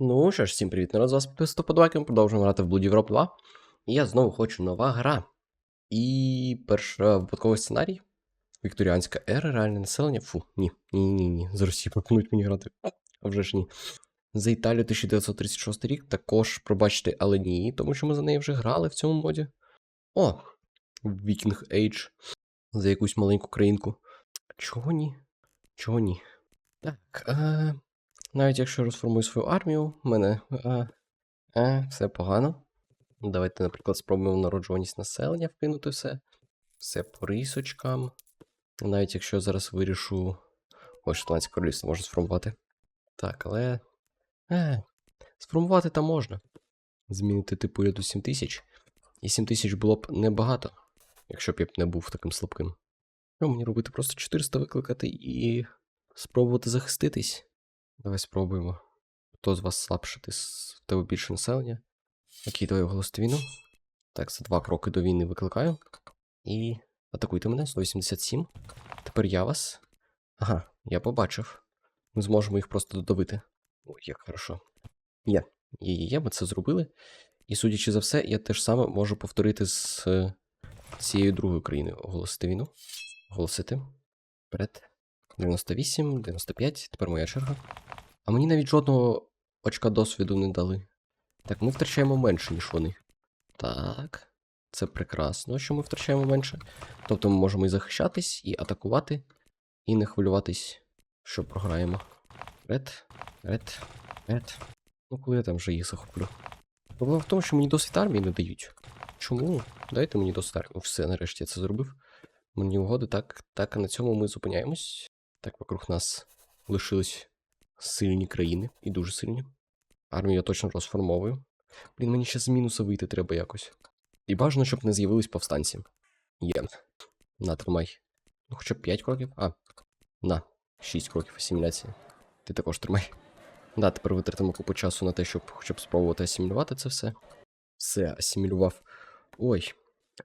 Ну що ж, всім привіт, народ, з вас підписано подобайки, ми продовжуємо грати в Blood Europe 2. І я знову хочу нова гра. І перший випадковий сценарій. Вікторіанська ера, реальне населення. Фу, ні, ні, ні. З Росії пропонують мені грати. А вже ж ні. За Італію 1936 рік також пробачте, але ні, тому що ми за неї вже грали в цьому моді. О! Viking Age. За якусь маленьку країнку. Чого ні? Чого ні? Так. Е... Навіть якщо я розформую свою армію, мене е, е, все погано. Давайте, наприклад, спробуємо народжуваність населення вкинути все. Все по рисочкам. Навіть якщо я зараз вирішу. Ой, Шотландське королівство можу сформувати. Так, але. Е, сформувати там можна. Змінити тип уряду 7000. І 7000 було б небагато, якщо б я б не був таким слабким. Що мені робити? Просто 400 викликати і спробувати захиститись. Давай спробуємо. Хто з вас слабше? Ти в тебе більше населення? Окей, давай оголосити війну. Так, за два кроки до війни викликаю. І атакуйте мене, 187. Тепер я вас. Ага, я побачив. Ми зможемо їх просто додавити. Ой, як хорошо. Є, є, є, є, ми це зробили. І судячи за все, я теж саме можу повторити з е, цією другою країною. Оголосити війну. Оголосити. Вперед. 98, 95, тепер моя черга. А мені навіть жодного очка досвіду не дали. Так, ми втрачаємо менше, ніж вони. Так. Це прекрасно, що ми втрачаємо менше. Тобто ми можемо і захищатись, і атакувати, і не хвилюватись, що програємо. Ред, ред, ред. Ну, коли я там вже їх захоплю. Проблема в тому, що мені досвід армії не дають. Чому? Дайте мені досвід армії. О, Все, нарешті я це зробив. Мені угоди, так, так, а на цьому ми зупиняємось. Так, вокруг нас лишились сильні країни і дуже сильні. Армію я точно розформовую. Блін, мені ще з мінуса вийти треба якось. І бажано, щоб не з'явились повстанці. Є. На, тримай. Ну, хоча б 5 кроків. А. На, 6 кроків асиміляції. Ти також тримай. Да, тепер витратимо купу часу на те, щоб хоча б спробувати асимілювати це все. Все, асимілював. Ой.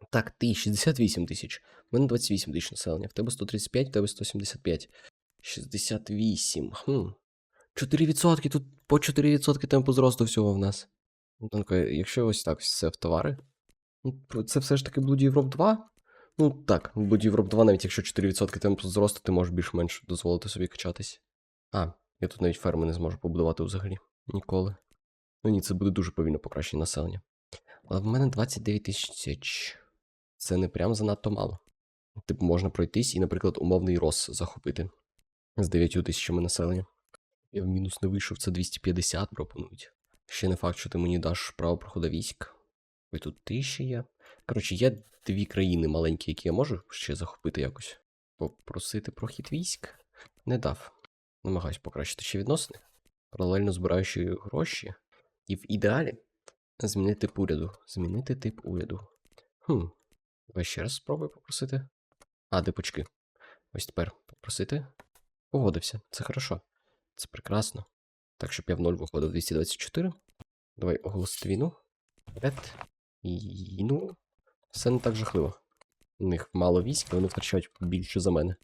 Так, ти 68 тисяч. У мене 28 тисяч населення. В тебе 135, в тебе 175. 68. Хм. 4%, тут по 4% темпу зросту всього в нас. Ну, тонко, якщо ось так все в товари. ну, Це все ж таки Blood Europe 2? Ну так, Blood Europe 2, навіть якщо 4% темпу зросту, ти можеш більш-менш дозволити собі качатись. А, я тут навіть ферми не зможу побудувати взагалі. Ніколи. Ну ні, це буде дуже повільно покращення населення. Але в мене 29 тисяч. Це не прям занадто мало. Типу, можна пройтись і, наприклад, умовний Рос захопити з 9 тисячами населення. Я в мінус не вийшов, це 250 пропонують. Ще не факт, що ти мені даш право проходу військ. Ой, тут тисяча є. Коротше, є дві країни маленькі, які я можу ще захопити якось. Попросити про хід військ. Не дав. Намагаюсь покращити ще відносини. Паралельно збираючи гроші. І в ідеалі змінити тип уряду. Змінити тип уряду. Хм. Давай ще раз спробую попросити. А, дипочки. Ось тепер попросити. Погодився. Це хорошо. Це прекрасно. Так, щоб я в ноль виходив 224. Давай оголосити війну. Ред. Війну. Все не так жахливо. У них мало військ, вони втрачають більше за мене.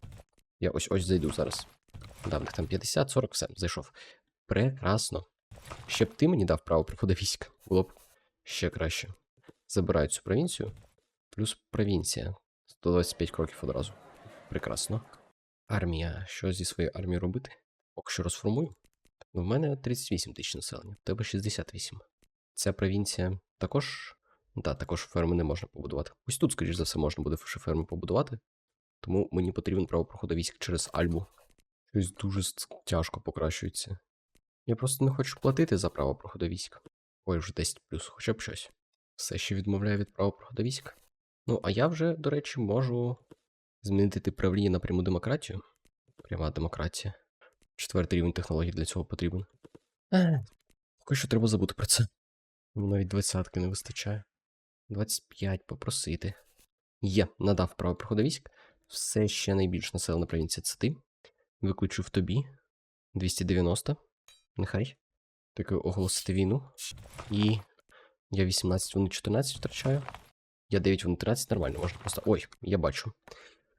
Я ось ось зайду зараз. Да, в них там 50, 40, все, зайшов. Прекрасно. Ще б ти мені дав право приходу військ. Було б ще краще. Забираю цю провінцію. Плюс провінція. 125 кроків одразу. Прекрасно. Армія. Що зі своєю армією робити? Поки що розформую. Ну, в мене 38 тисяч населення, в тебе 68. Ця провінція також. Так, також ферми не можна побудувати. Ось тут, скоріш за все, можна буде ферми побудувати. Тому мені потрібен право військ через Альбу. Щось дуже тяжко покращується. Я просто не хочу платити за право військ. Ой, вже 10 плюс, хоча б щось. Все ще відмовляє від права військ. Ну, а я вже, до речі, можу змінити тип правління на пряму демократію. Пряма демократія. Четвертий рівень технологій для цього потрібен. Поки що треба забути про це. Навіть двадцятки не вистачає. 25 попросити. Є, надав право проходу військ. Все ще найбільш населена провінція це ти. Викличу в тобі. 290. Нехай. Таке оголосити війну. І. Я 18, вони 14 втрачаю. Я 9, вони 13, нормально, можна просто. Ой, я бачу.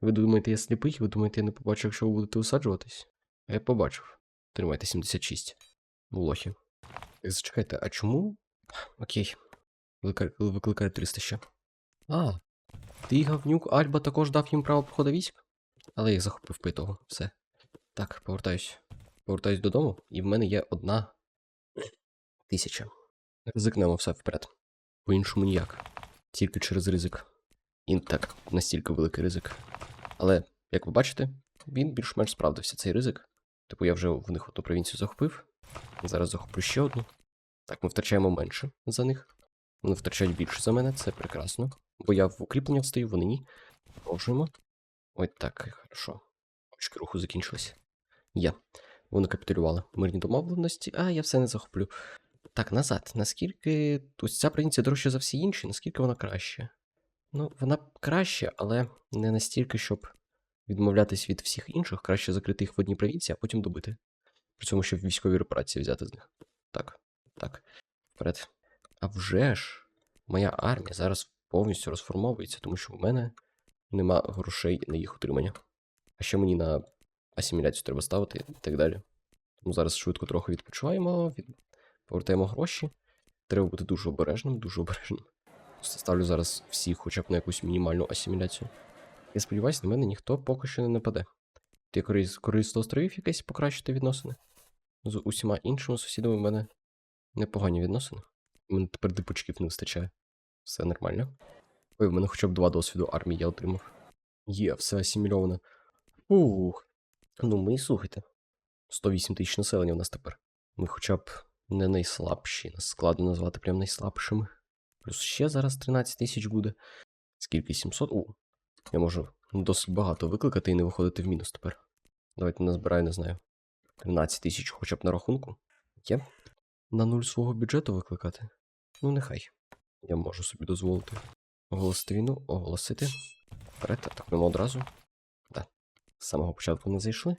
Ви думаєте, я сліпий? Ви думаєте, я не побачу, якщо ви будете усаджуватись? А я побачив. Тримайте 76. Лохи. Так, Зачекайте, а чому? Окей. Викликай 300 ще. А, ти гавнюк Альба також дав їм право проходу військ? Але я їх захопив по ітогу. Все. Так, повертаюсь. Повертаюсь додому, і в мене є одна тисяча. Ризикнемо все вперед. По-іншому ніяк. Тільки через ризик. І так, настільки великий ризик. Але, як ви бачите, він більш-менш справдився цей ризик. Типу, я вже в них одну провінцію захопив. Зараз захоплю ще одну. Так, ми втрачаємо менше за них. Вони втрачають більше за мене, це прекрасно. Бо я в укріплення встаю, вони ні. Продовжуємо. Ой, так, хорошо. Очки руху закінчились. Є. Вони капітулювали. Мирні домовленості, а я все не захоплю. Так, назад. Наскільки. Ось ця провінція дорожча за всі інші, наскільки вона краще? Ну, вона краще, але не настільки, щоб відмовлятись від всіх інших, краще закрити їх в одній провінції, а потім добити. При цьому щоб військові репарації взяти з них. Так, так. Вперед. А вже ж, моя армія зараз повністю розформовується, тому що в мене нема грошей на їх утримання. А ще мені на асиміляцію треба ставити і так далі. Тому зараз швидко трохи відпочиваємо, від... повертаємо гроші. Треба бути дуже обережним, дуже обережним. Ставлю зараз всіх хоча б на якусь мінімальну асиміляцію. Я сподіваюся, на мене ніхто поки що не нападе. Ти корис... корисно островів якесь покращити відносини? З усіма іншими сусідами в мене непогані відносини. У мене тепер дипочків не вистачає. Все нормально. Ой, в мене хоча б два досвіду армії я отримав. Є, все асимільовано. Ух. Ну, ми і слухайте. 108 тисяч населення в нас тепер. Ми хоча б не найслабші. Нас складно назвати прям найслабшими. Плюс ще зараз 13 тисяч буде. Скільки? 700? У. Я можу досить багато викликати і не виходити в мінус тепер. Давайте назбираю, не знаю. 13 тисяч хоча б на рахунку. Є. На нуль свого бюджету викликати. Ну, нехай. Я можу собі дозволити. Оголосити війну, оголосити. Вперед, атакуємо одразу. Да. З самого початку не зайшли.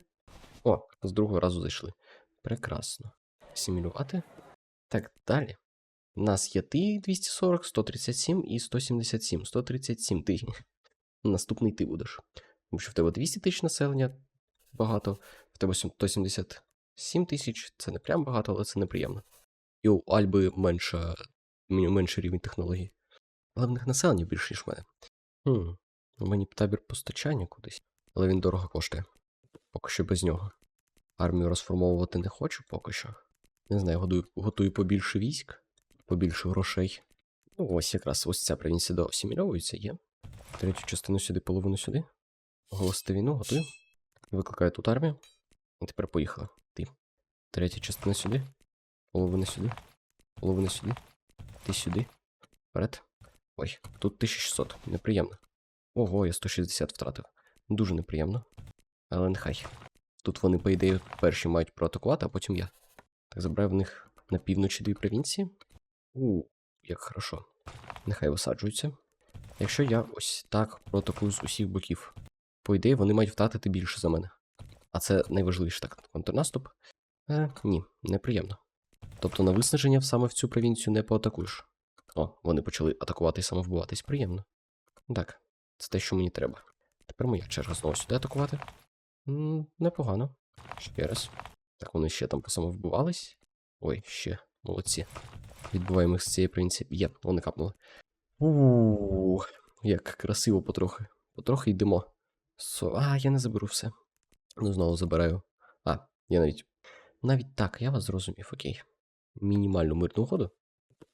О, з другого разу зайшли. Прекрасно. Симулювати. Так, далі. У нас є ти 240, 137 і 177. 137 ти. Наступний ти будеш. Тому що в тебе 200 тисяч населення багато, в тебе 177 тисяч. Це не прям багато, але це неприємно. І у Альби менша, менший рівень технологій. Але в них населення більше, ніж в мене. Хм, у мені табір постачання кудись. Але він дорого коштує. Поки що без нього. Армію розформовувати не хочу поки що. Не знаю, готую, готую побільше військ, побільше грошей. Ну, ось якраз ось ця провінція доасимільовується, є. Третю частину сюди, половину сюди. Оголосити війну, готую. Викликаю тут армію. І тепер поїхала. Ти. Третя частина сюди. Половина сюди. Половина сюди. Ти сюди. Вперед. Ой, тут 1600. Неприємно. Ого, я 160 втратив. Дуже неприємно. Але нехай. Тут вони, по ідеї, перші мають проатакувати, а потім я. Так, забираю в них на півночі дві провінції. У, як хорошо. Нехай висаджуються. Якщо я ось так проатакую з усіх боків, по ідеї, вони мають втратити більше за мене. А це найважливіше так, контрнаступ. Е, ні, неприємно. Тобто на виснаження саме в цю провінцію не поатакуєш. О, вони почали атакувати і самовбиватись. Приємно. Так, це те, що мені треба. Тепер моя черга знову сюди атакувати. м непогано. Ще раз. Так, вони ще там посамовбивались. Ой, ще, молодці. Відбуваємо їх з цієї провінції. Є, вони капнули. Ууу, як красиво потрохи. Потрохи йдемо. Со... А, я не заберу все. Ну, знову забираю. А, я навіть. Навіть так, я вас зрозумів, окей. Мінімальну мирну угоду.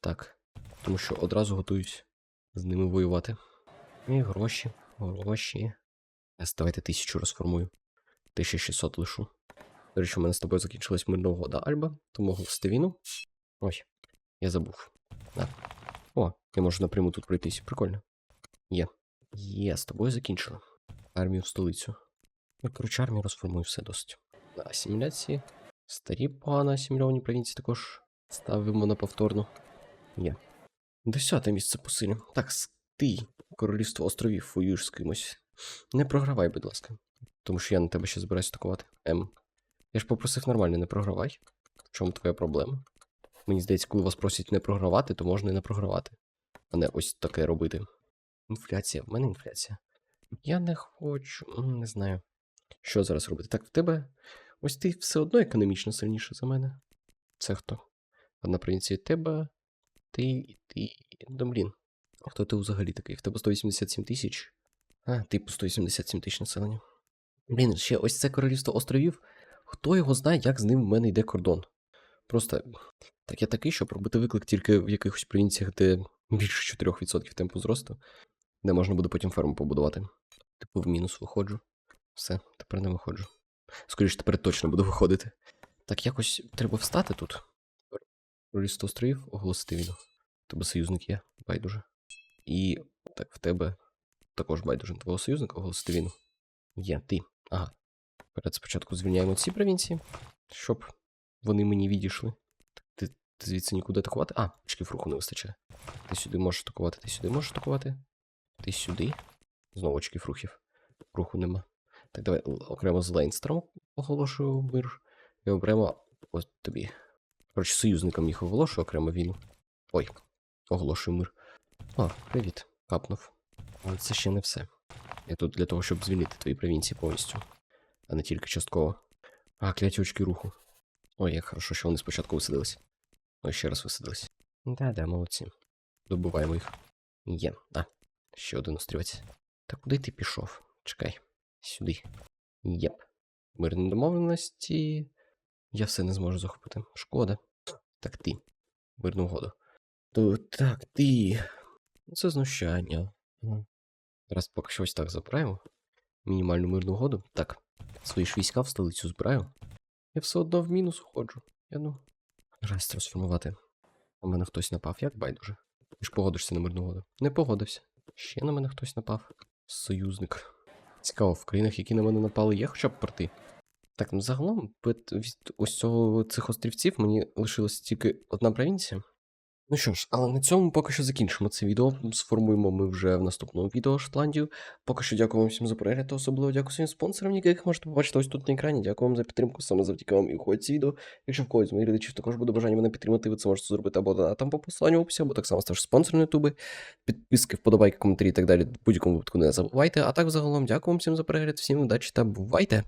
Так. Тому що одразу готуюсь з ними воювати. І гроші, гроші. Давайте тисячу розформую. 1600 лишу. До речі, у мене з тобою закінчилась мирна угода Альба, тому оголосити війну. Ой, я забув. Да. О, я можу напряму тут пройтись. Прикольно. Є. Є, з тобою закінчили. Армію в столицю. Ну, коротше, армію розформую все досить. На. Старі погано асимільовані провінції також ставимо на повторну. Є. Десяте місце по силі. Так, ти, королівство островів, воюєш з кимось. Не програвай, будь ласка. Тому що я на тебе ще збираюся атакувати. М. Я ж попросив нормально, не програвай. В чому твоя проблема? Мені здається, коли вас просять не програвати, то можна і не програвати. А не ось таке робити. Інфляція, в мене інфляція. Я не хочу, не знаю. Що зараз робити? Так, в тебе. Ось ти все одно економічно сильніше за мене. Це хто? Одна провінція тебе. Ти. ти. Да блін. Хто ти взагалі такий? В тебе 187 тисяч. А, типу 187 тисяч населення. Блін, ще ось це королівство островів. Хто його знає, як з ним в мене йде кордон? Просто так я такий, щоб робити виклик тільки в якихось провінціях, де більше 4% темпу зросту, де можна буде потім ферму побудувати. Типу в мінус виходжу. Все, тепер не виходжу. Скоріше, тепер точно буду виходити. Так, якось треба встати тут. Королівство островів оголосити війну. Тебе союзник є, байдуже. І так, в тебе також байдуже твого союзника оголосити війну. Є, ти. Ага. Перед спочатку звільняємо ці провінції, щоб вони мені відійшли. Ти, ти звідси нікуди атакувати? А, очків руху не вистачає. Ти сюди можеш атакувати, ти сюди можеш атакувати. Ти сюди. Знову очків рухів. Руху нема. Так, давай окремо з Лейнстером оголошую мир. І окремо ось тобі. Коротше, союзникам їх оголошую окремо війну. Ой, оголошую мир. О, привіт. Капнув. Але це ще не все. Я тут для того, щоб звільнити твої провінції повністю, а не тільки частково. А, кляті очки руху. Ой, як хорошо, що вони спочатку висадились. Ой, ще раз висадились. Да-да, молодці. Добуваємо їх. Є. А, ще один острівець. Та куди ти пішов? Чекай. Сюди. Єп. Мирні домовленості. Я все не зможу захопити. Шкода. Так ти. Мирну угоду. То так, ти. Це знущання. Раз поки що ось так забираємо. Мінімальну мирну угоду. Так. Свої ж війська в столицю збираю. Я все одно в мінус уходжу. Я ну. Раз трансформувати. На мене хтось напав, як байдуже. Ти ж погодишся на мирну угоду. Не погодився. Ще на мене хтось напав. Союзник. Цікаво, в країнах, які на мене напали, є хоча б порти. Так, ну загалом від ось цього цих острівців мені лишилась тільки одна провінція. Ну що ж, але на цьому поки що закінчимо це відео. Сформуємо ми вже в наступному відео Шотландію. Поки що дякую вам всім за перегляд, особливо дякую своїм спонсорам, яких можете побачити ось тут на екрані. Дякую вам за підтримку, саме завдяки вам і входить це відео. Якщо в когось з моїх глядачів також буде бажання мене підтримати, ви це можете зробити або донатом по посиланню в описі, або так само ставши спонсором на ютубі. Підписки, вподобайки, коментарі і так далі. В будь-якому випадку не забувайте. А так загалом дякую вам всім за перегляд, всім удачі та бувайте!